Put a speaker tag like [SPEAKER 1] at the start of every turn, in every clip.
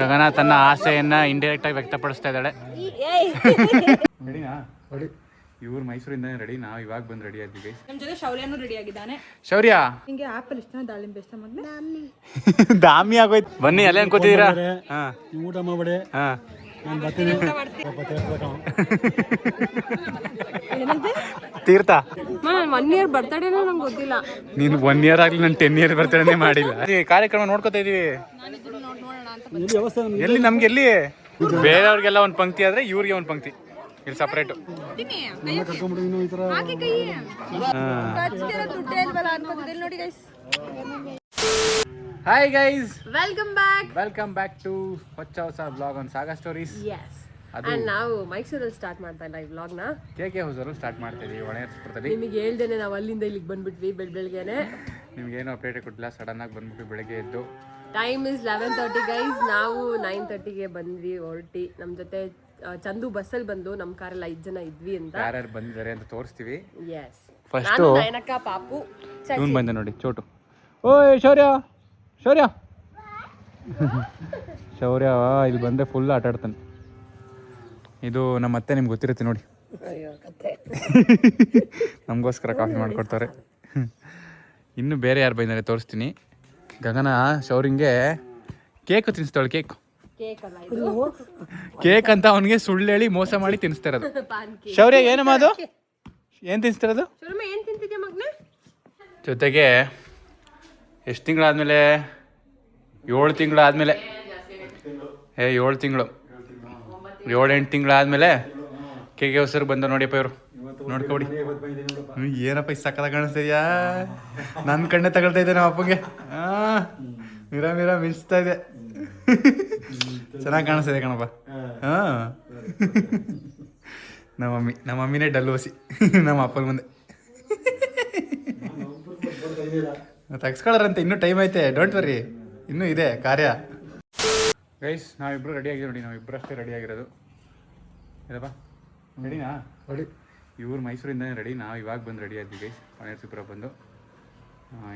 [SPEAKER 1] ಗಗನ ತನ್ನ ಆಸೆಯನ್ನ ಇಂಡೈರೆಕ್ಟ್ ಆಗಿ ವ್ಯಕ್ತಪಡಿಸ್ತಾ ಇದ್ದಾಳೆ. ರೆಡಿನಾ?
[SPEAKER 2] ರೆಡಿ.
[SPEAKER 1] ಇವ್ರು ಮೈಸೂರಿಂದ ರೆಡಿ. ನಾವು ಇವಾಗ ಬಂದು ರೆಡಿ ಆಗಿದ್ವಿ.
[SPEAKER 3] ನಮ್ಮ ಜೊತೆ ಶೌರ್ಯನೂ ರೆಡಿ ಆಗಿದ್ದಾನೆ.
[SPEAKER 1] ಶೌರ್ಯ.
[SPEAKER 3] ಆಪಲ್ ದಾಳಿಂಬೆ ಇಷ್ಟ
[SPEAKER 1] ದಾಮಿ ಆಗೋಯ್ತು. ಬನ್ನಿ ಅಲ್ಲೇ ಅನ್ಕೋತಿದ್ದೀರಾ
[SPEAKER 2] ಊಟ ಮಾಡಬೇಡಿ
[SPEAKER 1] ಹಾ.
[SPEAKER 2] ನಾನು ಬರ್ತೀನಿ.
[SPEAKER 1] ತೀರ್ಥ
[SPEAKER 3] ಒನ್ ಇಯರ್ ಬರ್ತಡೇನೋ ನಂಗೆ ಗೊತ್ತಿಲ್ಲ.
[SPEAKER 1] ನೀನು ಒನ್ ಇಯರ್ ಆಗ್ಲಿ ನಾನು ಟೆನ್ ಇಯರ್ ಬರ್ತೇನೆ ಮಾಡಿಲ್ಲ. ಅದೇ ಕಾರ್ಯಕ್ರಮ ನೋಡ್ಕೊತಾ ಇದೀವಿ.
[SPEAKER 2] ಎಲ್ಲಿ ವ್ಯವಸ್ಥೆ ನಮ್ಗೆ
[SPEAKER 1] ಎಲ್ಲಿ ನಮ್ಗೆ ಎಲ್ಲಿ? ಬೇರೆಯವ್ರಿಗೆಲ್ಲ ಒಂದು ಪಂಕ್ತಿ ಆದ್ರೆ ಇವ್ರಿಗೆ ಒಂದು ಪಂಕ್ತಿ. ಇಲ್ಲಿ ಸಪ್ರೇಟ್
[SPEAKER 3] ನೋಡಿ guys
[SPEAKER 1] hi guys
[SPEAKER 3] welcome back
[SPEAKER 1] welcome back to ಹೊಚ್ಚ ಹೊಸ blog on Saga stories
[SPEAKER 3] yes
[SPEAKER 1] ಅದು
[SPEAKER 3] ಅಂಡ್ ನಾವು ಮೈಸೂರಲ್ಲಿ ಸ್ಟಾರ್ಟ್ ಮಾಡ್ತಾ ಇಲ್ಲ ಈ ವ್ಲಾಗ್ನ
[SPEAKER 1] ಕೆ ಕೆ ಹೌಸರು ಸ್ಟಾರ್ಟ್ ಮಾಡ್ತಿದ್ವಿ ಒಣಗಿಸ್ಪುರದಲ್ಲಿ
[SPEAKER 3] ನಿಮಗೆ ಹೇಳ್ದೇನೆ ನಾವು ಅಲ್ಲಿಂದ ಇಲ್ಲಿಗೆ ಬಂದ್ಬಿಟ್ವಿ ಬೆಳ್ ಬೆಳಗ್ಗೆನೆ.
[SPEAKER 1] ನಿಮ್ಗೆ ಏನು ಅಪ್ಡೇಟ್ ಕೊಟ್ಟಿಲ್ಲ ಸಡನ್ ಆಗಿ ಬಂದ್ಬಿಟ್ಟು ಬೆಳಗ್ಗೆ ಎದ್ದು.
[SPEAKER 3] Time is eleven thirty guys ನಾವು ನೈನ್ ತರ್ಟಿಗೆ ಬಂದ್ವಿ ಹೊರಟಿ. ನಮ್ಮ ಜೊತೆ ಆ, ಚಂದು ಬಸ್ಸಲ್ಲಿ ಬಂದು ನಮ್ಮ ಕಾರಲ್ಲಿ ಐದು ಜನ ಇದ್ವಿ ಅಂತ.
[SPEAKER 1] ಯಾರ್ಯಾರು ಬಂದಿದ್ದಾರೆ ಅಂತ ತೋರಿಸ್ತೀವಿ.
[SPEAKER 3] ಎಸ್
[SPEAKER 1] ಫಸ್ಟ್
[SPEAKER 3] ನಾನು ನಯನಕ್ಕ ಪಾಪು
[SPEAKER 1] ಇವನ್ ಬಂದೆ ನೋಡಿ ಚೋಟು. ಓಯ್ ಶೌರ್ಯ! ಶೌರ್ಯ. ಶೌರ್ಯ ಇಲ್ಲಿ ಬಂದೆ ಫುಲ್ ಆಟ ಆಡ್ತಾನೆ. ಇದು ನಮ್ಮ ಅತ್ತೆ ನಿಮ್ಗೆ ಗೊತ್ತಿರುತ್ತೆ ನೋಡಿ. ನಮಗೋಸ್ಕರ ಕಾಫಿ ಮಾಡಿಕೊಡ್ತಾರೆ. ಇನ್ನು ಬೇರೆ ಯಾರು ಬಂದಿದ್ದಾರೆ ತೋರಿಸ್ತೀನಿ. ಗಗನ ಶೌರಿಂಗೆ ಕೇಕ್ ತಿನ್ನಿಸ್ತಾಳೆ ಕೇಕ್.
[SPEAKER 3] ಕೇಕ್
[SPEAKER 1] ಅಂತ ಅವನಿಗೆ ಸುಳ್ಳು ಹೇಳಿ ಮೋಸ ಮಾಡಿ ತಿನ್ನಿಸ್ತಾ ಇರೋದು ಶೌರ್ಯ ಏನಮ್ಮ ಅದು? ಏನು ತಿನ್ನಿಸ್ತಿರೋದು
[SPEAKER 3] ತಿಂತಿದ್ಯಾ
[SPEAKER 1] ಜೊತೆಗೆ ಎಷ್ಟು ತಿಂಗಳಾದ್ಮೇಲೆ? ಏಳು ತಿಂಗಳಾದ್ಮೇಲೆ? ಏ ಏಳು ತಿಂಗಳು. ಏಳೆಂಟು ತಿಂಗಳಾದಮೇಲೆ? ಕೆ ಕೆ ಹೊಸರು ಬಂದ ನೋಡಿಯಪ್ಪ ಇವರು. ನೋಡ್ಕೊಬಿಡಿ. ಹ್ಮ್, ಏನಪ್ಪ ಈ ಸಕ್ಕದ ಕಾಣಿಸ್ತಿದ್ಯಾ ನನ್ನ ಕಣ್ಣೆ ತಗೊಳ್ತಾ ಇದ್ದೆ ನಮ್ಮ ಅಪ್ಪಗೆ. ಆ, ಮಿರ ಮಿಸ್ತಾ ಇದೆ ಚೆನ್ನಾಗಿ ಕಾಣಿಸ್ತಿದೆ ಕಣಪ್ಪ. ಹಾ ನಮ್ಮ ಮಮ್ಮಿ ನಮ್ಮ ಮಮ್ಮಿನೇ ಡಲ್ ಹೊಸಿ ನಮ್ಮ ಅಪ್ಪನ ಮುಂದೆ. ತೆಗ್ಸ್ಕೊಳ್ಳಾರಂತೆ ಇನ್ನೂ ಟೈಮ್ ಐತೆ. ಡೋಂಟ್ ವರಿ ಇನ್ನೂ ಇದೆ ಕಾರ್ಯ. ಗೈಸ್ ನಾವಿಬ್ರು ರೆಡಿ ಆಗಿದೆ ನೋಡಿ ನಾವಿಬ್ರು ಅಷ್ಟೇ ರೆಡಿ ಆಗಿರೋದು. ಇದಪ್ಪ ರೆಡಿನಾ
[SPEAKER 2] ರೆಡಿ
[SPEAKER 1] ಇವ್ರು ಮೈಸೂರಿಂದ ರೆಡಿ ನಾವು ಇವಾಗ ಬಂದು ರೆಡಿ ಆದ್ವಿ ಗೈಸ್ ಮನೆಯರ್ಸಿಪುರ ಬಂದು.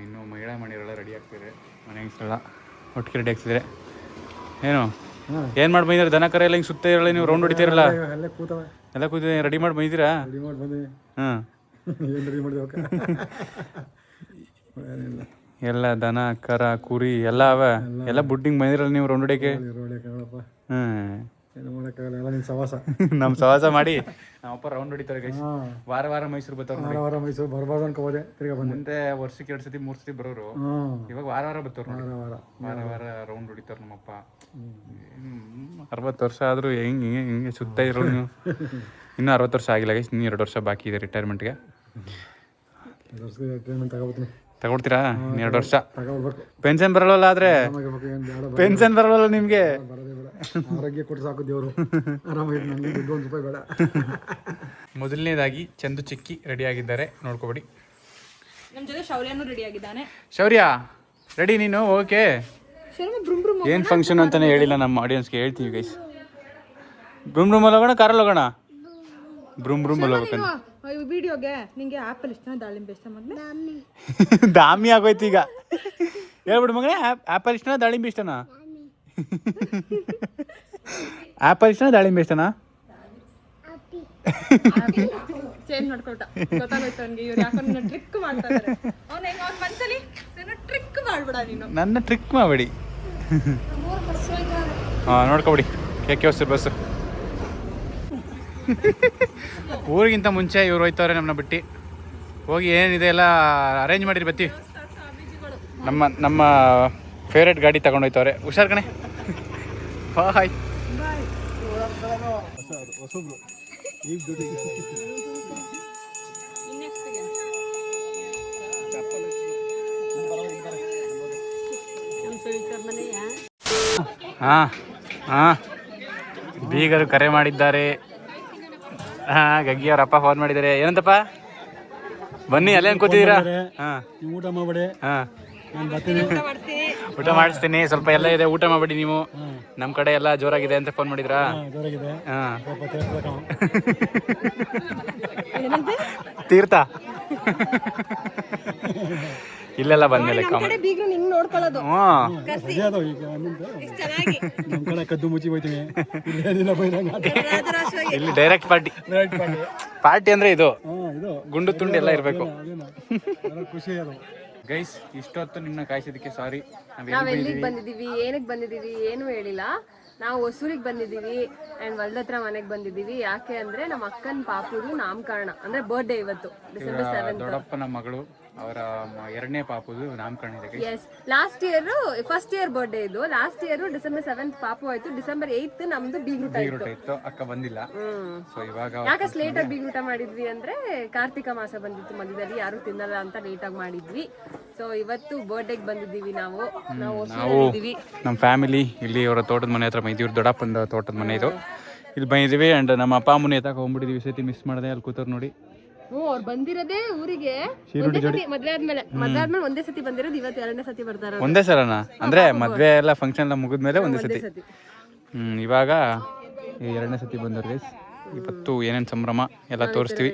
[SPEAKER 1] ಇನ್ನು ಮಹಿಳಾ ಮನೆಯವರೆಲ್ಲ ರೆಡಿ ಆಗ್ತಿದ್ದಾರೆ ಮನೆ ಹೆಂಗಸರೆಲ್ಲ ಒಟ್ಟಿಗೆ ರೆಡಿ ಆಗ್ತಿದ್ದಾರೆ ಏನು? ಏನು ಮಾಡಿ ಬಂದಿದ್ರೆ ದನ ಕರ ಎಲ್ಲ ಹಿಂಗೆ ಸುತ್ತ ಇರಲ್ಲ ನೀವು ರೌಂಡ್ ಹೊಡಿತೀರಲ್ಲ?
[SPEAKER 2] ಎಲ್ಲ ಕೂತವೆ.
[SPEAKER 1] ಎಲ್ಲ ಕೂತಿದೆ ರೆಡಿ ಮಾಡಿ ಬಂದಿದ್ದೀರಾ?
[SPEAKER 2] ರೆಡಿ ಮಾಡಿ ಬಂದಿವಿ
[SPEAKER 1] ಹಾಂ.
[SPEAKER 2] ರೆಡಿ ಮಾಡಿದೆ ಏನಿಲ್ಲ
[SPEAKER 1] ಎಲ್ಲ ದನ ಕರ ಕುರಿ ಎಲ್ಲ ಅವ. ಎಲ್ಲ ಬುಡ್ಡಿಂಗ್ ಬಂದಿರಲ್ಲ ನೀವು ರೌಂಡ್ ಹ್ಮ್
[SPEAKER 2] ಸವಾಸ.
[SPEAKER 1] ನಮ್ ಸವಾಸ ಮಾಡಿ. ನಮ್ಮಪ್ಪ ರೌಂಡ್ ಹೊಡಿತಾರೆ ಗೈಸ್ ವಾರ ವಾರ ಮೈಸೂರು ಬರ್ತಾರೆ
[SPEAKER 2] ವಾರ ವಾರ ಮೈಸೂರು ಬರಬಾರ್ದು ಅನ್ಕೋಬೋದೆ ತಿರ್ಗಾ ಬಂದೆ.
[SPEAKER 1] ಮುಂದೆ ವರ್ಷಕ್ಕೆ ಎರಡು ಸತಿ ಮೂರು ಸತಿ ಬರೋರು. ಇವಾಗ ವಾರ ವಾರ ಬರ್ತಾವ್ರು ನೋಡಿ.
[SPEAKER 2] ವಾರ ವಾರ.
[SPEAKER 1] ವಾರ ವಾರ ರೌಂಡ್ ಹೊಡಿತಾರ ನಮ್ಮಪ್ಪ. ಅರವತ್ತು ವರ್ಷ ಆದ್ರೂ ಹೆಂಗ್ ಹಿಂಗೆ ಹಿಂಗೆ ಸುತ್ತ ಇರೋ ನೀವು? ಇನ್ನೂ ಅರವತ್ತು ವರ್ಷ ಆಗಿಲ್ಲ ಗೈಸ್ ಇನ್ನೂ ಎರಡು ವರ್ಷ ಬಾಕಿ ಇದೆ ರಿಟೈರ್ಮೆಂಟ್ಗೆ ತಗೊಳ್ತೀರಾ ಎರಡು ವರ್ಷ.
[SPEAKER 2] ತಗೊಳ್ಬೇಕು
[SPEAKER 1] ಪೆನ್ಷನ್ ಬರಲ್ಲ ಆದ್ರೆ? ಪೆನ್ಷನ್ ಬರಲ್ಲ ನಿಮ್ಗೆ?
[SPEAKER 2] ಬರೋದೇ ಬೇಡ. ಆರೋಗ್ಯ ಕೊಟ್ಟು ಸಾಕು ದೇವರು. ಆರಾಮಾಗಿ ನನಗೆ ದುಡ್ಡು ಒಂದು ರೂಪಾಯಿ ಬೇಡ.
[SPEAKER 1] ಮೊದಲನೇದಾಗಿ ಚಂದು ಚಿಕ್ಕಿ ರೆಡಿ ಆಗಿದ್ದಾರೆ. ನೋಡ್ಕೊಬಿಡಿ.
[SPEAKER 3] ನಮ್ಮ ಜೊತೆ ಶೌರ್ಯನೂ ರೆಡಿ ಆಗಿದ್ದಾನೆ.
[SPEAKER 1] ಶೌರ್ಯ ರೆಡಿ ನೀನು? ಓಕೆ ಏನ್ ಫಂಕ್ಷನ್ ಅಂತಾನೆ ಹೇಳಿಲ್ಲ ನಮ್ಮ ಆಡಿಯನ್ಸ್ಗೆ ಹೇಳ್ತೀವಿ ಗೈಸ್ ಬ್ರೂಮ್ ರೂಮಲ್ಲಿ ಹೋಗೋಣ ಕಾರಲ್ಲಿ ಹೋಗೋಣ? ಬ್ರೂಮ್ ರೂಮಲ್ಲಿ ಹೋಗ್ಬೇಕಂತ.
[SPEAKER 3] ವಿಡಿಯೋಗೆ ನಿಂಗೆ ಆಪಲ್ ಇಷ್ಟನಾ ದಾಳಿಂಬೆ ಇಷ್ಟ ಮಗ್ನೆ
[SPEAKER 1] ದಾಮಿ. ಆಗೋಯ್ತು ಈಗ. ಹೇಳ್ಬಿಡು ಮಗನೇ ಆಪಲ್ ಇಷ್ಟನಾ ದಾಳಿಂಬೆ ಇಷ್ಟನಾ? ಆಪಲ್ ಇಷ್ಟನಾ ದಾಳಿಂಬೆ ಇಷ್ಟನಾ?
[SPEAKER 3] ಚೇಂಜ್ ಮಾಡ್ಕೊಳ್ತಾ. ಗೊತ್ತಾಗೋಯ್ತು ಅವ್ನಿಗೆ ಇವ್ರು ಯಾಕಂದ್ರೆ ಟ್ರಿಕ್ ಮಾಡ್ತಾ ಇದಾರೆ. ಅವ್ನ ಹೆಂಗ ಅವ್ನ ಮನ್ಸಲ್ಲಿ ಟ್ರಿಕ್ ಮಾಡ್ಬಿಡ ನೀನು.
[SPEAKER 1] ನನ್ನ ಟ್ರಿಕ್ ಮಾಡಬೇಡಿ. ಹಾಂ ನೋಡ್ಕೊಬಿಡಿ. ಕೆ ಕೆ ಹೊಸ ಬಸ್ಸು ಊರಿಗಿಂತ ಮುಂಚೆ ಇವ್ರು ಹೋಯ್ತವ್ರೆ ನಮ್ಮನ್ನ ಬಿಟ್ಟು. ಹೋಗಿ ಏನಿದೆ ಎಲ್ಲ ಅರೇಂಜ್ ಮಾಡಿರಿ, ಬತ್ತಿ. ನಮ್ಮ ನಮ್ಮ ಫೇವ್ರೇಟ್ ಗಾಡಿ ತಗೊಂಡೋಯ್ತವ್ರೆ ಹುಷಾರ್ ಕಣೆ. ಬಾಯ್
[SPEAKER 2] ಹಾ ಹಾ ದುಡ್ಡು
[SPEAKER 1] ಹಾಂ ಹಾಂ. ಬೀಗರು ಕರೆ ಮಾಡಿದ್ದಾರೆ. ಹಾಂ ಗಗ್ಗಿ ಅವ್ರ ಅಪ್ಪ ಫೋನ್ ಮಾಡಿದಾರೆ. ಏನಂತಪ್ಪ? ಬನ್ನಿ ಅಲ್ಲೇ ಅನ್ಕೋತಿದ್ದೀರಾ ಹಾಂ.
[SPEAKER 2] ನೀವು ಊಟ ಮಾಡಬೇಡಿ.
[SPEAKER 1] ಹಾಂ.
[SPEAKER 2] ನಾನು ಬರ್ತೀನಿ.
[SPEAKER 1] ಊಟ ಮಾಡಿಸ್ತೀನಿ. ಸ್ವಲ್ಪ ಎಲ್ಲ ಇದೆ ಊಟ ಮಾಡಬೇಡಿ ನೀವು. ನಮ್ಮ ಕಡೆ ಎಲ್ಲ ಜೋರಾಗಿದೆ ಅಂತ ಫೋನ್ ಮಾಡಿದ್ರಾ?
[SPEAKER 2] ಹಾಂ ಜೋರಾಗಿದೆ.
[SPEAKER 1] ಹಾಂ.
[SPEAKER 2] ಸ್ವಲ್ಪ ತೇರ್ಸ್ಬೇಕು
[SPEAKER 1] ತೀರ್ಥ. ಇಲ್ಲೆಲ್ಲ ಬಂದ್ಮೇಲೆ ಕಾಮನ್
[SPEAKER 3] ಬೀಗ್ರು ನೋಡ್ಕೊಳ್ಳೋದು. ಚೆನ್ನಾಗಿ.
[SPEAKER 2] ಕಡೆ ಕದ್ದು ಮುಚ್ಚಿ ಹೋಯ್ತೀವಿ ಇಲ್ಲಿ ಏನಿಲ್ಲ
[SPEAKER 1] ಡೈರೆಕ್ಟ್ ಪಾರ್ಟಿ
[SPEAKER 2] ಮಾಡಿ
[SPEAKER 1] ಪಾರ್ಟಿ ಅಂದ್ರೆ ಇದು.
[SPEAKER 2] ಹಾಂ ಇದು.
[SPEAKER 1] ಗುಂಡು ತುಂಡು ಎಲ್ಲ ಇರಬೇಕು.
[SPEAKER 2] ಅದೇನು. ಖುಷಿ ಅದು.
[SPEAKER 1] ಗೈಸ್ ಇಷ್ಟೊತ್ತು ನಿನ್ನ ಕಾಯಿಸಿದಕ್ಕೆ ಸಾರಿ
[SPEAKER 3] ನಾವ್ ಎಲ್ಲಿಗೆ ಬಂದಿದೀವಿ ಏನಕ್ಕೆ ಬಂದಿದೀವಿ ಏನು ಹೇಳಿಲ್ಲ. ನಾವು ಹೊಸೂರಿಗೆ ಬಂದಿದ್ದೀವಿ ಆ್ಯಂಡ್ ಹೊಲ್ದತ್ರ ಮನೆಗೆ ಬಂದಿದ್ದೀವಿ. ಯಾಕೆ ಅಂದ್ರೆ ನಮ್ಮ ಅಕ್ಕನ ಪಾಪುದು ನಾಮಕರಣ. ಅಂದ್ರೆ ಬರ್ಡೇ ಇವತ್ತು ಡಿಸೆಂಬರ್ ಸೆವೆಂತ್
[SPEAKER 1] ದೊಡ್ಡಪ್ಪನ ಮಗಳು ಅವರ ಎರಡನೇ ಪಾಪುದು ನಾಮಕರಣ ಇದೆ.
[SPEAKER 3] Yes last year first year birthday ಇದು. ಲಾಸ್ಟ್ ಇಯರ್ ಡಿಸೆಂಬರ್ ಸೆವೆಂತ್ ಪಾಪು ಆಯ್ತು. ಡಿಸೆಂಬರ್ ಏಯ್ತ್ ನಮ್ದು ಬೀಗ್ರೂಟ
[SPEAKER 1] ಬೀಗ್ರೂಟ
[SPEAKER 3] ಇತ್ತು.
[SPEAKER 1] ಅಕ್ಕ ಬಂದಿಲ್ಲ. ಸೊ ಇವಾಗ
[SPEAKER 3] ಯಾಕೆ ಲೇಟ್ ಆಗಿ ಬೀಗ್ರೂಟ ಮಾಡಿದ್ವಿ ಅಂದ್ರೆ ಕಾರ್ತಿಕ ಮಾಸ ಬಂದಿತ್ತು ಮಧ್ಯದಲ್ಲಿ ಯಾರು ತಿನ್ನಲ್ಲ ಅಂತ ಲೇಟ್ ಆಗಿ ಮಾಡಿದ್ವಿ. ಸೊ ಇವತ್ತು ಬರ್ಡೇಗೆ ಬಂದಿದ್ದೀವಿ ನಾವು. ನಾವು
[SPEAKER 1] ನಮ್ಮ ಫ್ಯಾಮಿಲಿ ಇಲ್ಲಿ ಅವರ ತೋಟದ ಮನೆ ಹತ್ರ ಬಂದಿದ್ದೀವಿ ದೊಡ್ಡಪ್ಪನ ತೋಟದ ಮನೆ ಇದು. ಇಲ್ಲಿ ಬಂದಿದ್ದೀವಿ ಅಂಡ್ ನಮ್ಮ ಅಪ್ಪ ಅಮ್ಮನ ಎತ್ತಾಕ ಹೋಗ್ಬಿಟ್ಟಿದ್ದೀವಿ. ಸತಿ ಮಿಸ್ ಮಾಡಿದೆ. ಅಲ್ಲಿ ಕೂತರ್ ನೋಡಿ.
[SPEAKER 3] ಹ್ಞೂ ಅವ್ರು ಬಂದಿರೋದೇ ಊರಿಗೆ. ಒಂದೇ ಸತಿ ಮದ್ವೆ ಆದ್ಮೇಲೆ. ಮದ್ವೆ ಆದ್ಮೇಲೆ ಒಂದೇ ಸತಿ ಬಂದಿರೋದು ಇವತ್ತು ಎರಡನೇ ಸತಿ ಬರ್ತಾರೆ
[SPEAKER 1] ಒಂದೇ ಸಲನ? ಅಂದ್ರೆ ಮದ್ವೆ ಎಲ್ಲ ಫಂಕ್ಷನ್ ಎಲ್ಲ ಮುಗಿದ್ಮೇಲೆ ಒಂದೇ
[SPEAKER 3] ಒಂದೇ
[SPEAKER 1] ಸತಿ. ಹ್ಮ್ ಇವಾಗ ಈ ಎರಡನೇ ಸತಿ ಬಂದವ್ರು ಗೈಸ್ ಇವತ್ತು ಏನೇನು ಸಂಭ್ರಮ ಎಲ್ಲ ತೋರಿಸ್ತೀವಿ.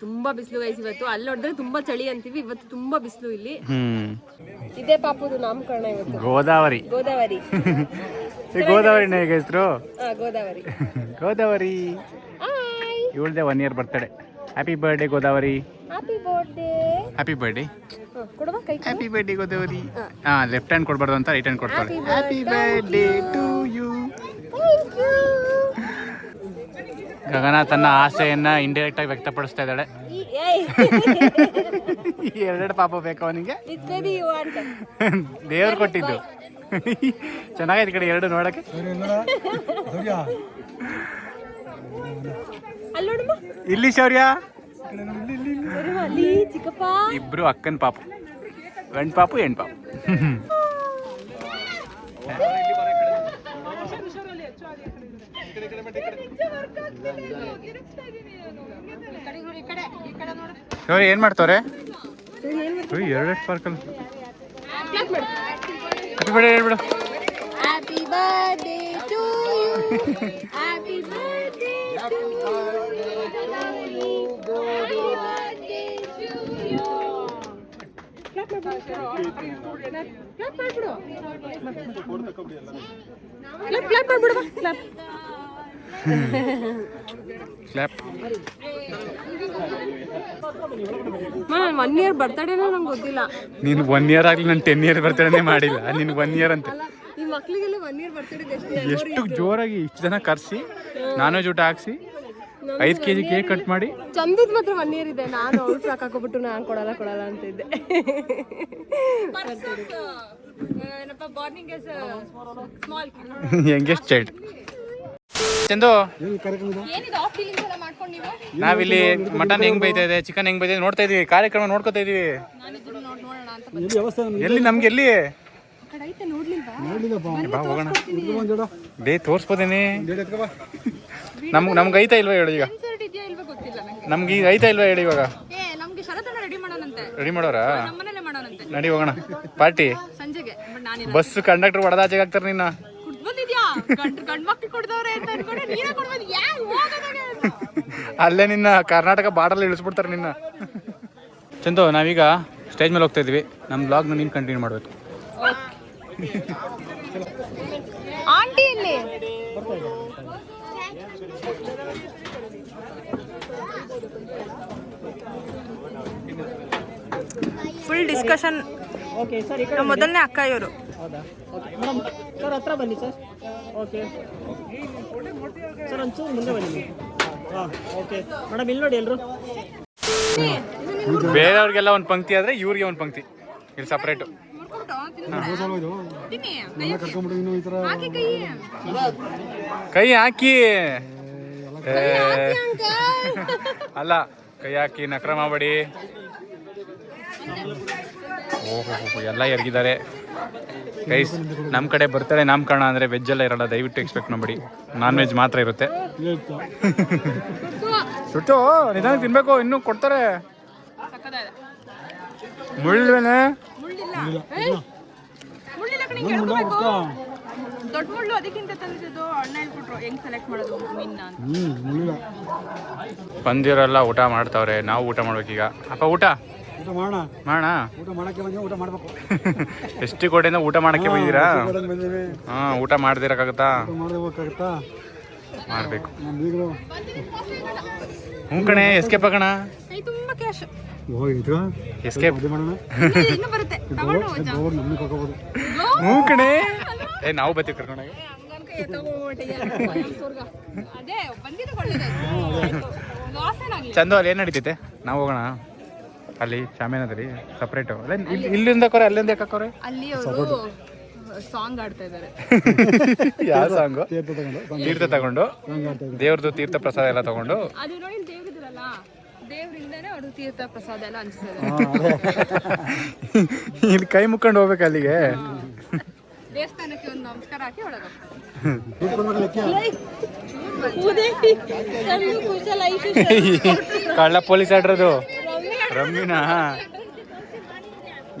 [SPEAKER 3] ತುಂಬಾ ಬಿಸಿಲು ಗೈಸ್ ಇವತ್ತು. ಅಲ್ಲಿ ನೋಡಿದ್ರೆ ತುಂಬಾ ಚಳಿ ಅಂತೀವಿ ಇವತ್ತು ತುಂಬಾ ಬಿಸಿಲು ಇಲ್ಲಿ.
[SPEAKER 1] ಹ್ಮ್.
[SPEAKER 3] ಇದೇ ಪಾಪುದು ನಾಮಕರಣ ಇವತ್ತು.
[SPEAKER 1] ಗೋದಾವರಿ.
[SPEAKER 3] ಗೋದಾವರಿ.
[SPEAKER 1] ಗೋದಾವರಿ ಹೇಗೆ ಹೆಸರು?
[SPEAKER 3] Godavari.
[SPEAKER 1] Godavari.
[SPEAKER 3] Hi
[SPEAKER 1] ಇವಳ್ದೆ one year birthday happy birthday Godavari
[SPEAKER 3] happy birthday
[SPEAKER 1] happy birthday
[SPEAKER 3] ಕೊಡುವ ಕೈ
[SPEAKER 1] ಹ್ಯಾಪಿ ಬರ್ಡೇ ಗೋದಾವರಿ ಹಾ. ಲೆಫ್ಟ್ ಹ್ಯಾಂಡ್ ಕೊಡಬಾರ್ದು ಅಂತ ರೈಟ್ ಹ್ಯಾಂಡ್ ಕೊಡ್ತಾರೆ happy birthday to you
[SPEAKER 3] thank you
[SPEAKER 1] Gagana ತನ್ನ ಆಸೆಯನ್ನ ಇಂಡೈರೆಕ್ಟ್ ಆಗಿ ವ್ಯಕ್ತಪಡಿಸ್ತಾ ಇದ್ದಾಳೆ. ಎರಡೆರಡು ಪಾಪ ಬೇಕು ಅವನಿಗೆ? ದೇವರು ಕೊಟ್ಟಿದ್ದು. ಚೆನ್ನಾಗೈತೆ ಕಡೆ ಎರಡು ನೋಡಕ್ಕೆ ಇಲ್ಲಿ ಶೌರ್ಯ. ಇಬ್ರು ಅಕ್ಕನ ಪಾಪು. ಗಂಡ್ ಪಾಪು ಹೆಣ್ ಪಾಪು. ಶೌರ್ಯ ಏನ್ ಮಾಡ್ತವ್ರೆ? ಎರಡು ಪಾರ್ಕಲ್ ಬಿಡು ಹೇಳ್ಬಿಡು
[SPEAKER 3] to you happy one year ಬರ್ತಡೇನೋ ನಂಗೆ ಗೊತ್ತಿಲ್ಲ
[SPEAKER 1] ನೀನು ಒನ್ ಇಯರ್ ಆಗ್ಲಿ ನಾನು ಟೆನ್ ಇಯರ್ ಬರ್ತಡೇನೆ ಮಾಡಿಲ್ಲ ನಿನ್ ಒನ್ ಇಯರ್ ಅಂತ
[SPEAKER 3] ಒನ್ ಇಯರ್ ಬರ್ತಡೇ ಎಷ್ಟು
[SPEAKER 1] ಜೋರಾಗಿ ಇಷ್ಟು ಜನ ಕರೆಸಿ ನಾನ್ ವೆಜ್ ಊಟ ಹಾಕ್ಸಿ ಐದು ಕೆಜಿ ಕೇಕ್ ಕಟ್ ಮಾಡಿ.
[SPEAKER 3] ಚಂದದ್ ಮಾತ್ರ ಒನ್ ಇಯರ್ ಇದೆ. ನಾನು ಅವ್ರು ಫ್ರಾಕ್ ಹಾಕೋಬಿಟ್ಟು ನಾನು ಕೊಡಲ್ಲ ಕೊಡಲ್ಲ ಅಂತ ಇದ್ದೆ.
[SPEAKER 1] ಯಂಗೆಸ್ಟ್ ಚೈಲ್ಡ್ ಚಂದು ನಾವಿಲ್ಲಿ ಮಟನ್ ಹೆಂಗ್ ಬೈತಾ ಇದೆ ಚಿಕನ್ ಹೆಂಗ್ ಬೈತಾ ಇದೆ ನೋಡ್ತಾ ಇದೀವಿ ಕಾರ್ಯಕ್ರಮ ನೋಡ್ಕೊತಾ ಇದೀವಿ.
[SPEAKER 2] ಎಲ್ಲಿ ವ್ಯವಸ್ಥೆ ನಮ್ಗೆ
[SPEAKER 1] ಎಲ್ಲಿ? ಬಾ ಹೋಗೋಣ. ತೋರ್ಸ್ಬೋದೇನೆ ನಮ್ಗೆ ನಮ್ಗೆ ಐತಾ ಇಲ್ವಾ ಹೇಳು ಈಗ? ನಮ್ಗೆ ಈಗ ಐತಾ ಇಲ್ವಾ ಹೇಳಿ ಇವಾಗ?
[SPEAKER 4] ರೆಡಿ
[SPEAKER 1] ಮಾಡೋರಾ? ನಡಿ ಹೋಗೋಣ. ಪಾರ್ಟಿ
[SPEAKER 4] ಸಂಜೆಗೆ ಬಟ್ ನಾನಿಲ್ಲ
[SPEAKER 1] ಬಸ್ ಕಂಡಕ್ಟರ್ ಹೊಡೆದಾಚೆಗೆ ಹಾಕ್ತಾರೆ ನಿನ್ನ. ಅಲ್ಲೇ ನಿನ್ನ ಕರ್ನಾಟಕ ಬಾರ್ಡರ್ ಇಳಿಸ್ಬಿಡ್ತಾರೆ ನಿನ್ನ. ಚಂದು ನಾವೀಗ ಸ್ಟೇಜ್ ಮೇಲೆ ಹೋಗ್ತಾ ಇದ್ವಿ. ನಮ್ಮ ಬ್ಲಾಗ್ನ ನೀನು ಕಂಟಿನ್ಯೂ ಮಾಡಬೇಕು.
[SPEAKER 4] ಆಂಟಿ ಇಲ್ಲಿ ಫುಲ್ ಡಿಸ್ಕಷನ್
[SPEAKER 5] ಓಕೆ ಸರ್ ಈ
[SPEAKER 4] ಮೊದಲನೇ ಅಕ್ಕ ಇವರು
[SPEAKER 5] ಹೌದಾ? ಓಕೆ ಮೇಡಮ್ ಸರ್ ಹತ್ರ ಬನ್ನಿ ಸರ್ ಓಕೆ ಸರ್ ಒಂಚೂರು ಮುಂದೆ ಬನ್ನಿ. ಹಾಂ ಓಕೆ ಮೇಡಮ್ ಇಲ್ಲಿ ನೋಡಿ ಎಲ್ಲರೂ
[SPEAKER 1] ಬೇರೆಯವ್ರಿಗೆಲ್ಲ ಒಂದು ಪಂಕ್ತಿ ಆದ್ರೆ ಇವ್ರಿಗೆ ಒಂದು ಪಂಕ್ತಿ. ಇಲ್ಲಿ ಸಪ್ರೇಟು ಕೈ ಹಾಕಿ. ಏ, ಅಲ್ಲ ಕೈ ಹಾಕಿ ನಕ್ರ ಮಾಡಬೇಡಿ. ಓಹೋ ಎಲ್ಲ ಎರಗಿದ್ದಾರೆ. ಗೈಸ್ ನಮ್ಮ ಕಡೆ ಬರ್ತಾರೆ ನಾಮಕರಣ ಅಂದರೆ ವೆಜ್ ಎಲ್ಲ ಇರಲ್ಲ ದಯವಿಟ್ಟು ಎಕ್ಸ್ಪೆಕ್ಟ್ ಮಾಡಬೇಡಿ. ನಾನ್ ವೆಜ್ ಮಾತ್ರ ಇರುತ್ತೆ. ಸುಟ್ಟು ನಿಧಾನ ತಿನ್ಬೇಕು ಇನ್ನೂ ಕೊಡ್ತಾರೆ. ಮುಳ್ಳುವೇನೆ.
[SPEAKER 4] ಮುಳ್ಳಿಲ್ಲ ಕಣೆ ಹಿಂಗ್ ಎಳ್ಕೊಬೇಕು. ದೊಡ್ಡ ಮುಳ್ಳು ಅದಕ್ಕಿಂತ ತಂದಿದ್ದು ಅಣ್ಣ ಹೇಳ್ಕೊಟ್ರು ಹೆಂಗ್ ಸೆಲೆಕ್ಟ್ ಮಾಡೋದು? ಮೀನ್ನ ಅಂತ.
[SPEAKER 2] ಹ್ಞೂ ಮುಳ್ಳಿಲ್ಲ
[SPEAKER 1] ಬಂದಿರೋಲ್ಲ ಊಟ ಮಾಡ್ತಾವ್ರೆ. ನಾವು ಊಟ ಮಾಡ್ಬೇಕೀಗ. ಅಪ್ಪ ಊಟ?
[SPEAKER 2] ಊಟ ಮಾಡೋಣ.
[SPEAKER 1] ಮಾಡೋಣ?
[SPEAKER 2] ಊಟ ಮಾಡಕ್ಕೆ ಊಟ ಮಾಡ್ಬೇಕು.
[SPEAKER 1] ಎಷ್ಟು ಕೋಟೆಯಿಂದ ಊಟ ಮಾಡಕ್ಕೆ
[SPEAKER 2] ಬಂದಿರಾ
[SPEAKER 1] ಹಾ ಊಟ ಮಾಡ್ದಿರಕ್ಕಾಗತ್ತಾ?
[SPEAKER 2] ಮಾಡ್ಬೇಕು ಮಾಡ್ಬೇಕಾಗತ್ತಾ?
[SPEAKER 1] ಮಾಡಬೇಕು. ಹ್ಞೂ ಕಣೆ ಎಸ್ಕೇಪ್ ಆಗೋಣ
[SPEAKER 4] ತುಂಬಾ ಕ್ಯಾಶ್
[SPEAKER 1] ಎಸ್ಕೇಪ್
[SPEAKER 4] ಇನ್ನು ಬರುತ್ತೆ.
[SPEAKER 1] ಹ್ಞೂ ಕಣೆ. ಏ ನಾವು ಬರ್ತೀವಿ ಕರ್ಕೊಂಡಾಗ
[SPEAKER 4] ಅದೇ ಬಂದಿದ್ದು ಒಳ್ಳೇದಾಯ್ತು ಲಾಸ್ ಏನಾಗ್ಲಿ
[SPEAKER 1] ಚಂದು ಅಲ್ಲಿ ಏನು ನಡೀತೈತೆ? ನಾವು ಹೋಗೋಣ. ಅಲ್ಲಿ ಶಾಮಿಯಾನದಲ್ಲಿ ಸಪ್ರೇಟು ಅಲ್ಲ ಇಲ್ಲಿ- ಇಲ್ಲಿಂದ ಕೊರೆ ಅಲ್ಲಿಂದ ಯಾಕವ್ರೆ
[SPEAKER 4] ಅಲ್ಲಿ ಅವರು ಸಾಂಗ್ ಆಡ್ತಾ ಇದ್ದಾರೆ.
[SPEAKER 1] ಯಾವ ಸಾಂಗು
[SPEAKER 2] ತೀರ್ಥ ತಗೊಂಡು
[SPEAKER 1] ದೇವ್ರದ್ದು ತೀರ್ಥ ಪ್ರಸಾದ ಎಲ್ಲ ತಗೊಂಡು.
[SPEAKER 4] ಅದು ನೋಡಿ ದೇವ್ರಿದ್ರಲ್ಲ? ದೇವ್ರಿಂದಾನೇ ಅವರು ತೀರ್ಥ ಪ್ರಸಾದ ಎಲ್ಲ ಹಂಚ್ತಾ
[SPEAKER 1] ಇಲ್ಲಿ ಕೈ ಮುಕ್ಕೊಂಡು ಹೋಗ್ಬೇಕು ಅಲ್ಲಿಗೆ.
[SPEAKER 4] ದೇವಸ್ಥಾನಕ್ಕೆ ಒಂದು ನಮಸ್ಕಾರ ಹಾಕಿ ಒಳಗೆ
[SPEAKER 1] ಕಳ್ಳ ಪೊಲೀಸ್ ಆಡ್ರದು. ರಮ್ಮಿನಾ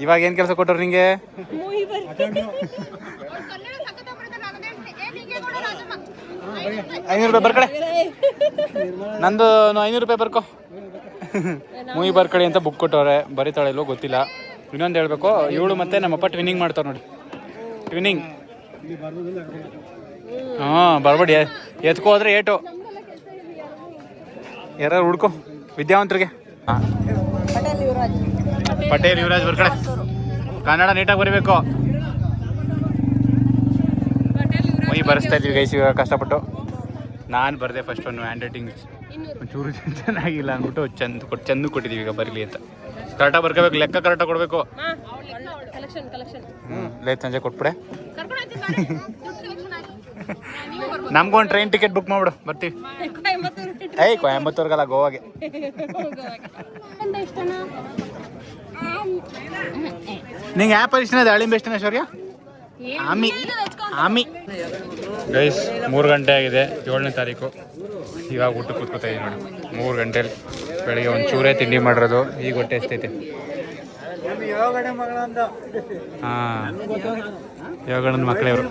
[SPEAKER 1] ಇವಾಗ ಏನ್ ಕೆಲಸ ಕೊಟ್ಟರು ನಿಂಗೆ? ಐನೂರು ರೂಪಾಯಿ ಬರ್ಕಡೆ. ನಂದು ಐನೂರು ರೂಪಾಯಿ ಬರ್ಕೊ. ಮೂವಿ ಬರ್ಕಳಿ ಅಂತ ಬುಕ್ ಕೊಟ್ಟವ್ರೆ, ಬರೀತಾಳೆ ಇಲ್ವೋ ಗೊತ್ತಿಲ್ಲ. ಇನ್ನೊಂದು ಹೇಳಬೇಕು, ಇವಳು ಮತ್ತೆ ನಮ್ಮಪ್ಪ ಟ್ವಿನಿಂಗ್ ಮಾಡ್ತಾರೆ ನೋಡಿ. ಟ್ವಿನಿಂಗ್ ಹಾಂ, ಬರ್ಬೇಡಿ ಎತ್ಕೋ ಹೋದ್ರೆ ಏಟು. ಯಾರು ಹುಡ್ಕೋ, ವಿದ್ಯಾವಂತರಿಗೆ. ಹಾಂ. ಪಟೇಲ್ ಯುವರಾಜ್ ಬರ್ಕಡೆ. ಕನ್ನಡ ನೀಟಾಗಿ ಬರೀಬೇಕು. ಮೈ ಬರೆಸ್ತಾ ಇದ್ದೀವಿ ಗೈಸ್ ಇವಾಗ ಕಷ್ಟಪಟ್ಟು. ನಾನು ಬರದೆ ಫಸ್ಟ್ ಒಂದು ಹ್ಯಾಂಡ್ ರೈಟಿಂಗ್ ಒಂಚೂರು ಚೆನ್ನಾಗಿಲ್ಲ ಅಂದ್ಬಿಟ್ಟು ಚಂದ ಕೊಟ್ಟು ಚಂದ ಕೊಟ್ಟಿದ್ದೀವಿ ಈಗ ಬರಲಿ ಅಂತ. ಕರೆಕ್ಟಾಗಿ ಬರ್ಕೋಬೇಕು ಲೆಕ್ಕ ಕರೆಕ್ಟಾಗಿ ಕೊಡಬೇಕು. ಲೇಟ್ ಸಂಜೆ ಕೊಟ್ಬಿಡೆ. ನಮ್ಗೊಂದು ಟ್ರೈನ್ ಟಿಕೆಟ್ ಬುಕ್ ಮಾಡ್ಬಿಡು ಬರ್ತೀವಿ. ಏಯ್ ಕೊಯಂಬತ್ತೂರ್ಗಲ್ಲ ಗೋವಾಗೆ. ನಿಂಗೆ ಯಾವ ಇಷ್ಟನ ದಾಳಿಂಬೆ ಇಷ್ಟನ ಶೌರ್ಯ? ಆಮಿ ಆಮಿ. ಗೈಸ್ ಮೂರು ಗಂಟೆ ಆಗಿದೆ ಏಳನೇ ತಾರೀಕು. ಇವಾಗ ಊಟ ಕೂತ್ಕೋತಾ ಇದ್ದೀವಿ ನೋಡಿ. ಮೂರು ಗಂಟೆಲಿ ಬೆಳಿಗ್ಗೆ ಒಂದು ಚೂರೇ ತಿಂಡಿ ಮಾಡಿರೋದು. ಈಗ ಹೊಟ್ಟೆ ಎಷ್ಟೈತೆ? ಹಾಂ. ಯೋಗಣ್ಣನ ಮಕ್ಕಳೇ ಇವರು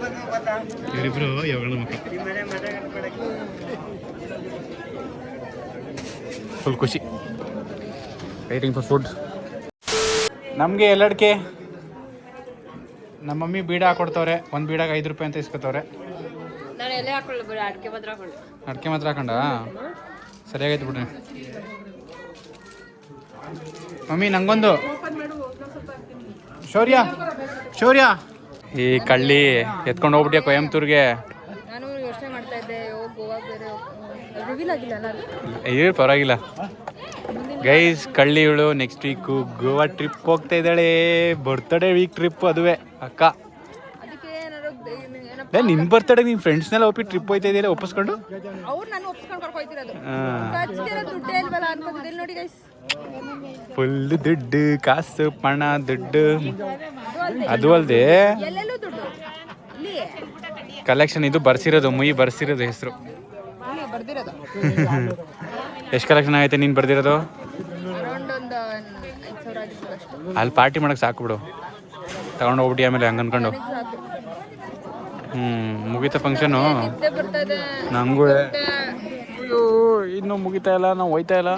[SPEAKER 1] ಇವರಿಬ್ರು ಯೋಗಣ್ಣನ ಮಕ್ಕಳು ಫುಲ್ ಖುಷಿ. ವೇಟಿಂಗ್ ಫಾರ್ ಫುಡ್ ನಮಗೆ ಎಲ್ಲಡ್ಕೆ ನಮ್ಮ ಮಮ್ಮಿ ಬೀಡ ಹಾಕೊಡ್ತವ್ರೆ ಒಂದು ಬೀಡಾಗ ಐದು ರೂಪಾಯಿ ಅಂತ ಇಸ್ಕೊತವ್ರೆ.
[SPEAKER 3] ನಾನು ಹಾಕೊಳ್ಳಿ ಅಡಿಕೆ
[SPEAKER 1] ಅಡಿಕೆ ಮಾತ್ರ ಹಾಕೊಂಡ? ಸರಿಯಾಗೈತೆ ಬಿಡ್ರಿ. ಮಮ್ಮಿ ನಂಗೊಂದು. ಶೌರ್ಯ ಶೌರ್ಯ. ಈ ಕಳ್ಳಿ ಎತ್ಕೊಂಡು ಹೋಗ್ಬಿಟ್ಟೆ ಕೊಯಂಬತ್ತೂರ್ಗೆ?
[SPEAKER 3] ನಾನು ಯೋಚನೆ ಮಾಡ್ತಾ ಇದ್ದೆ ಬೇರೆ
[SPEAKER 1] ಪರವಾಗಿಲ್ಲ. ಗೈಸ್ ಕಳ್ಳಿಗಳು ನೆಕ್ಸ್ಟ್ ವೀಕು ಗೋವಾ ಟ್ರಿಪ್ ಹೋಗ್ತಾ ಇದ್ದಾಳೆ. ಬರ್ತಡೇ ವೀಕ್ ಟ್ರಿಪ್ ಅದುವೆ ಅಕ್ಕ. ಏ ನಿನ್ ಬರ್ತಡೆ ನಿನ್ ಫ್ರೆಂಡ್ಸ್ನೆಲ್ಲ ಒಪ್ಪಿ ಟ್ರಿಪ್ ಹೋಯ್ತಾ ಇದೆಯಲ್ಲ ಒಪ್ಪಿಸ್ಕೊಂಡು?
[SPEAKER 4] ಅವ್ರು ನಾನು ಒಪ್ಸ್ಕೊಂಡು ಕರ್ಕೊಯ್ತಿರೋದು
[SPEAKER 1] ಹಾಂ.
[SPEAKER 4] ಖರ್ಚಿಗೆ ದುಡ್ಡೇ ಇಲ್ವಲ್ಲ ಅನ್ಕೊಂಡಿದ್ದೆ. ನೋಡಿ ಗೈಸ್
[SPEAKER 1] ಫುಲ್ ದುಡ್ಡು ಕಾಸು ಪಣ ದುಡ್ಡು. ಅದು ಅಲ್ಲದೆ
[SPEAKER 4] ಎಲ್ಲೆಲ್ಲೂ ದುಡ್ಡು. ಇಲ್ಲಿ.
[SPEAKER 1] ಕಲೆಕ್ಷನ್ ಇದು ಬರ್ಸಿರೋದು ಮುಯಿ ಬರ್ಸಿರೋದು ಹೆಸರು.
[SPEAKER 4] ಬರ್ದಿರೋದು.
[SPEAKER 1] ಎಷ್ಟು ಕಲೆಕ್ಷನ್ ಆಗೈತೆ ನೀನು ಬರ್ದಿರೋದು? ಅಲ್ಲಿ ಪಾರ್ಟಿ ಮಾಡಕ್ಕೆ ಸಾಕು ಬಿಡು. ತಗೊಂಡು ಹೋಗ್ಬಿಟ್ಟು ಆಮೇಲೆ ಹಂಗೆ ಅನ್ಕೊಂಡು. ಹ್ಞೂ ಮುಗೀತ ಫಂಕ್ಷನು ನಮಗೂ ಅಯ್ಯೋ ಇನ್ನೂ ಮುಗಿತಾ ಇಲ್ಲ ನಾವು ಹೋಯ್ತಾ ಇಲ್ಲ.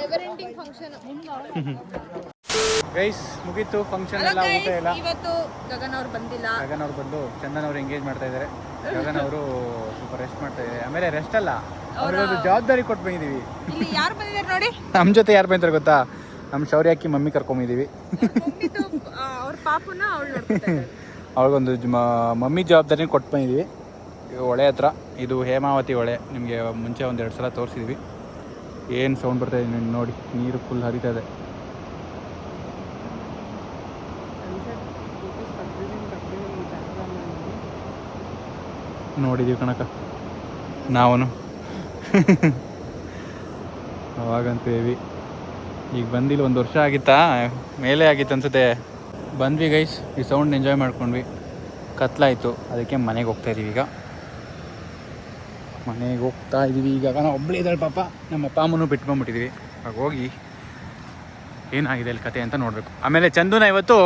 [SPEAKER 1] ಗೈಸ್ ಮುಗೀತು ಫಂಕ್ಷನ್ ಎಲ್ಲ ಹೋಗ್ತಾ ಇಲ್ಲ.
[SPEAKER 4] ಇವತ್ತು ಗಗನ್ ಅವ್ರು ಬಂದಿಲ್ಲ.
[SPEAKER 1] ಗಗನ್ ಅವ್ರು ಬಂದು ಚಂದನ್ ಅವ್ರು ಎಂಗೇಜ್ ಮಾಡ್ತಾ ಇದ್ದಾರೆ ಗಗನ್ ಅವರು ಸ್ವಲ್ಪ ರೆಸ್ಟ್ ಮಾಡ್ತಾ ಇದ್ದಾರೆ ಆಮೇಲೆ ರೆಸ್ಟ್ ಅಲ್ಲ ಅವ್ರಿಗೊಂದು ಜವಾಬ್ದಾರಿ ಕೊಟ್ಟು ಬಂದಿದ್ದೀವಿ
[SPEAKER 4] ಇಲ್ಲಿ ಯಾರು ಬಂದಿದ್ದಾರೆ ನೋಡಿ?
[SPEAKER 1] ನಮ್ಮ ಜೊತೆ ಯಾರು ಬಂತಾರೆ ಗೊತ್ತಾ? ನಮ್ಮ ಶೌರ್ಯ ಹಾಕಿ ಮಮ್ಮಿ ಕರ್ಕೊಂಬಿದ್ದೀವಿ
[SPEAKER 4] ಮಮ್ಮಿದು ಅವ್ರ ಪಾಪನ ಅವಳು.
[SPEAKER 1] ಅವ್ರಿಗೊಂದು ಮಮ್ಮಿ ಜವಾಬ್ದಾರಿ ಕೊಟ್ಟು ಬಂದಿದ್ವಿ. ಹೊಳೆ ಹತ್ರ. ಇದು ಹೇಮಾವತಿ ಹೊಳೆ. ನಿಮಗೆ ಮುಂಚೆ ಒಂದು ಎರಡು ಸಲ ತೋರಿಸಿದ್ವಿ. ಏನು ಸೌಂಡ್ ಬರ್ತಾ ಇದೆ ನೀವು ನೋಡಿ. ನೀರು ಫುಲ್ ಹರಿತಾ ಇದೆ. ನೋಡಿದೀವಿ ಕಣಕ ನಾವನು. ಅವಾಗಂತ ಹೇಳಿ ಈಗ ಬಂದಿಲ್ಲ ಒಂದು ವರ್ಷ ಆಗಿತ್ತಾ? ಮೇಲೆ ಆಗಿತ್ತು ಅನ್ಸುತ್ತೆ. ಬಂದ್ವಿ ಗೈಸ್ ಈ ಸೌಂಡ್ ಎಂಜಾಯ್ ಮಾಡ್ಕೊಂಡ್ವಿ. ಕತ್ಲಾಯಿತು. ಅದಕ್ಕೆ ಮನೆಗೆ ಹೋಗ್ತಾ ಇದೀವಿ ಈಗ. ಮನೆಗೆ ಹೋಗ್ತಾ ಇದೀವಿ ಈಗ. ನಾವು ಒಬ್ಬಳೇ ಇದ್ದಾಳೆ ಪಾಪ. ನಮ್ಮ ಅಪ್ಪ ಅಮ್ಮನೂ ಬಿಟ್ಕೊಂಡ್ಬಿಟ್ಟಿದ್ವಿ. ಆಗ ಹೋಗಿ ಏನಾಗಿದೆ ಅಲ್ಲಿ ಕತೆ ಅಂತ ನೋಡಬೇಕು. ಆಮೇಲೆ ಚಂದೂನ ಇವತ್ತು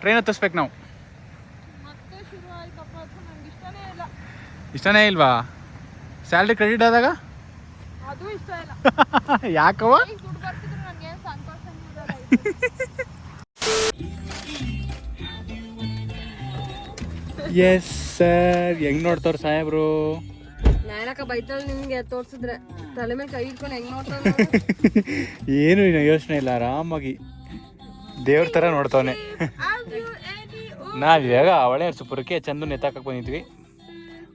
[SPEAKER 1] ಟ್ರೈನ್ ಹತ್ತಿಸ್ಬೇಕು ನಾವು.
[SPEAKER 4] ಇಷ್ಟನೇ
[SPEAKER 1] ಇಲ್ವಾ? ಸ್ಯಾಲ್ರಿ ಕ್ರೆಡಿಟ್ ಆದಾಗ?
[SPEAKER 4] ಅದು ಇಷ್ಟ ಇಲ್ಲ.
[SPEAKER 1] ಯಾಕವ ಎಸ್ ಸರ್ ಹೆಂಗ್ ನೋಡ್ತಾರ ಸಾಹೇಬ್ರು?
[SPEAKER 3] ನಾಯನಕ ಬೈತಾಳ ನಿಮ್ಗೆ ತೋರ್ಸಿದ್ರೆ. ತಲೆ ಮೇಲೆ ಕೈ ಇಟ್ಕೊಂಡು ಹೆಂಗ್
[SPEAKER 1] ಏನು ಯೋಚನೆ ಇಲ್ಲ ಆರಾಮಾಗಿ. ದೇವ್ರ ತರ ನೋಡ್ತಾವನೆ. ನಾವು ಇವಾಗ ಅವಳೆ ಸುಪುರಕ್ಕೆ ಚಂದು ನೆತ್ತಾಕಕ್ಕೆ ಬಂದಿದ್ವಿ.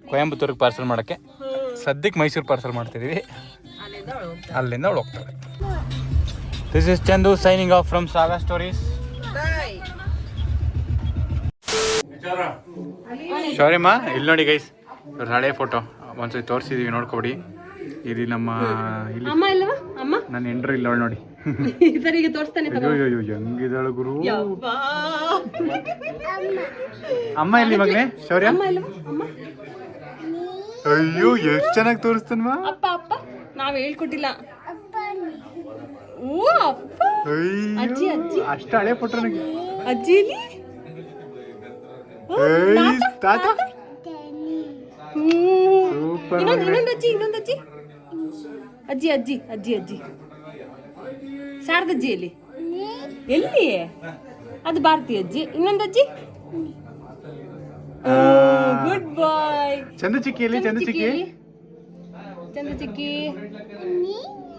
[SPEAKER 1] ಕೊಯಂಬತ್ತೂರಿಗೆ ಪಾರ್ಸಲ್ ಮಾಡೋಕ್ಕೆ. ಸದ್ಯಕ್ಕೆ ಮೈಸೂರು ಪಾರ್ಸಲ್ ಮಾಡ್ತಿದ್ವಿ. ಅಲ್ಲಿಂದ ಅವಳು ಹೋಗ್ತಾಳೆ. This is Chandu signing off from Saga Stories ಶಾರಿಮ್ಮ ಇಲ್ಲಿ ನೋಡಿ ಗೈಸ್ ಇವ್ರ ಹಳೆ ಫೋಟೋ ಒಂದ್ಸತಿ ತೋರಿಸಿದೀವಿ ನೋಡ್ಕೊಬಿಡಿ. ಇದು ನಮ್ಮ ಇಲ್ಲಿ
[SPEAKER 3] ಅಮ್ಮ ಇಲ್ಲವಾ ಅಮ್ಮ?
[SPEAKER 1] ನನ್ನ ಹೆಂಡ್ರು ಇಲ್ಲ ನೋಡಿ.
[SPEAKER 3] ಸರಿ ಈಗ ತೋರಿಸ್ತಾನೆ
[SPEAKER 1] ಅಯ್ಯೋ ಅಯ್ಯೋ ಹೆಂಗಿದಾಳ ಗುರು? ಅಮ್ಮ ಇಲ್ಲಿ ಮಗನೇ ಶೌರ್ಯ?
[SPEAKER 3] ಅಮ್ಮ ಇಲ್ಲವಾ ಅಮ್ಮ?
[SPEAKER 1] ಅಯ್ಯೋ ಎಷ್ಟು ಚೆನ್ನಾಗಿ ತೋರಿಸ್ತಾನಮ್ಮ
[SPEAKER 3] ಅಪ್ಪ ಅಪ್ಪ ನಾವ್ ಹೇಳ್ಕೊಟ್ಟಿಲ್ಲ. ಅಜ್ಜಿ, ಅಜ್ಜಿ.
[SPEAKER 1] ಅಷ್ಟು ಹಳೆ ಫೋಟೋ ನನಗೆ.
[SPEAKER 3] ಅಜ್ಜಿ ಇಲ್ಲಿ?
[SPEAKER 1] ಏಯ್, ತಾತ. ಸೂಪರ್
[SPEAKER 3] ಇನ್ನೊಂದ್ ಇನ್ನೊಂದ್ ಅಜ್ಜಿ ಇನ್ನೊಂದು ಅಜ್ಜಿ? ಅಜ್ಜಿ ಅಜ್ಜಿ ಅಜ್ಜಿ ಅಜ್ಜಿ. ಶಾರದಜ್ಜಿ ಎಲ್ಲಿ? ಎಲ್ಲಿ ಅದು ಭಾರತಿ ಅಜ್ಜಿ. ಇನ್ನೊಂದು ಅಜ್ಜಿ? ಗುಡ್ ಬಾಯ್
[SPEAKER 1] ಚಂದ ಚಿಕ್ಕಿ ಎಲ್ಲಿ ಚಂದ ಚಿಕ್ಕಿ
[SPEAKER 3] ಚಂದ ಚಿಕ್ಕಿ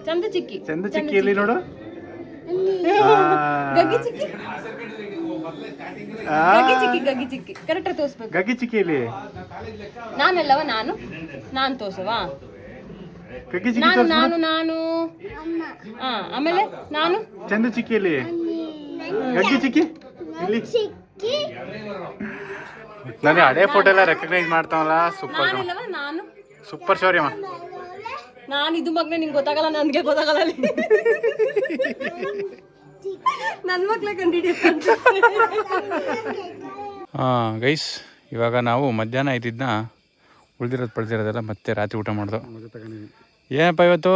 [SPEAKER 3] ಚಂದ ಚಿಕ್ಕಿ
[SPEAKER 1] ಚಂದ ಚಿಕ್ಕಿ ಎಲ್ಲಿ ನೋಡು?
[SPEAKER 3] ಗಗ್ಗಿ ಚಿಕ್ಕಿ.
[SPEAKER 1] ಆ,
[SPEAKER 3] ಗಗ್ಗಿ ಚಿಕ್ಕಿ ಇಲ್ಲಿ ಚಿಕ್ಕಿ. ಕರೆಕ್ಟಾಗಿ ತೋರಿಸ್ಬೇಕು.
[SPEAKER 1] ಗಗ್ಗಿ ಚಿಕ್ಕಿ ಎಲ್ಲಿ
[SPEAKER 3] ನಾನಲ್ಲವ ನಾನು. ನಾನು ತೋರ್ಸವಾ
[SPEAKER 1] ಗಗಿ ಚಿಕ್ಕಿ
[SPEAKER 3] ನಾನು
[SPEAKER 1] ತೋರ್ಸು.
[SPEAKER 3] ನಾನು ನಾನು. ಹಾ ಆಮೇಲೆ ನಾನು?
[SPEAKER 1] ಚಂದ ಚಿಕ್ಕಿ ಇಲ್ಲಿ ಗಗ್ಗಿ ಚಿಕ್ಕಿ? ಇಲ್ಲಿ. ನಾನು ಹಳೆ ಫೋಟೋ ಎಲ್ಲ ರೆಕಗ್ನೈಸ್ ಮಾಡ್ತಾವಲ್ಲ ಸೂಪರ್
[SPEAKER 3] ನಾನಿಲ್ಲವ ನಾನು?
[SPEAKER 1] ಸೂಪರ್ ಶೌರ್ಯಮ್ಮ
[SPEAKER 3] ನಾನು ಇದು ಮಗ್ನೆ ನಿಂಗೆ ಗೊತ್ತಾಗಲ್ಲ ನನಗೆ ಗೊತ್ತಾಗಲ್ಲ ಅಲ್ಲಿ. ನನ್ ಮಕ್ಳೇ ಕಂಡಿಡಿಯ
[SPEAKER 1] ಹಾಂ ಗೈಸ್ ಇವಾಗ ನಾವು ಮಧ್ಯಾಹ್ನ ಇದ್ದಿದ್ದನ್ನ ಉಳ್ದಿರೋದು ಪಡ್ದಿರೋದೆಲ್ಲ ಮತ್ತೆ ರಾತ್ರಿ ಊಟ ಮಾಡ್ದು. ಏನಪ್ಪ ಇವತ್ತು?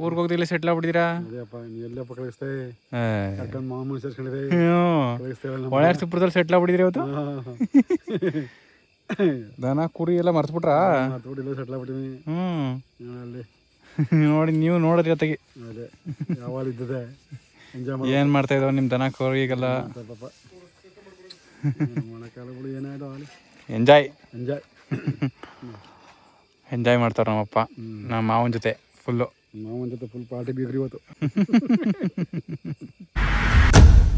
[SPEAKER 1] ಊರಿಗೆ ಹೋಗ್ದಿಲ್ಲ ಸೆಟ್ಲ್ ಆಗ್ಬಿಟ್ಟಿದ್ದೀರಾ?
[SPEAKER 2] ಅದೇಪ್ಪ ನೀ ಎಲ್ಲಪ್ಪ ಕಳಿಸ್ತೆ
[SPEAKER 1] ಏ,
[SPEAKER 2] ಕರ್ಕೊಂಡು ಮಾಮೂಲಿ ಸೇರ್ಸ್ಕೊಂಡಿದೆ.
[SPEAKER 1] ಹ್ಞೂ
[SPEAKER 2] ಕಳಿಸ್ತೇವೆ ನಮ್ಮ
[SPEAKER 1] ಸುಪ್ರದಲ್ಲಿ ಸೆಟ್ಲ್ ಆಗ್ಬಿಟ್ಟಿದ್ರಿ ಇವತ್ತು. ದನ ಕುರಿ ಎಲ್ಲ ಮರ್ತ್ಬಿಟ್ರಾ? ಹ್ಞೂ ನೋಡಿ ನೀವು ನೋಡ್ರಿ ಜೊತೆಗೆ.
[SPEAKER 2] ಅದೇ ಯಾವಾಗ ಇದ್ದದೆ
[SPEAKER 1] ಏನು ಮಾಡ್ತಾ ಇದಾವೆ ನಿಮ್ಮ ದನ ಕೋರ್
[SPEAKER 2] ಪಾಪ? ಮೊಳಕಾಲಗಳು ಏನಾಯ್ತು ಅಲ್ಲಿ?
[SPEAKER 1] ಎಂಜಾಯ್
[SPEAKER 2] ಎಂಜಾಯ್
[SPEAKER 1] ಎಂಜಾಯ್ ಮಾಡ್ತಾರೆ ನಮ್ಮಪ್ಪ. ನಮ್ಮ ಮಾವನ ಜೊತೆ ಫುಲ್ಲು
[SPEAKER 2] ಮಾವನ ಜೊತೆ ಫುಲ್ ಪಾರ್ಟಿ ಬೀಗ್ರಿ ಇವತ್ತು.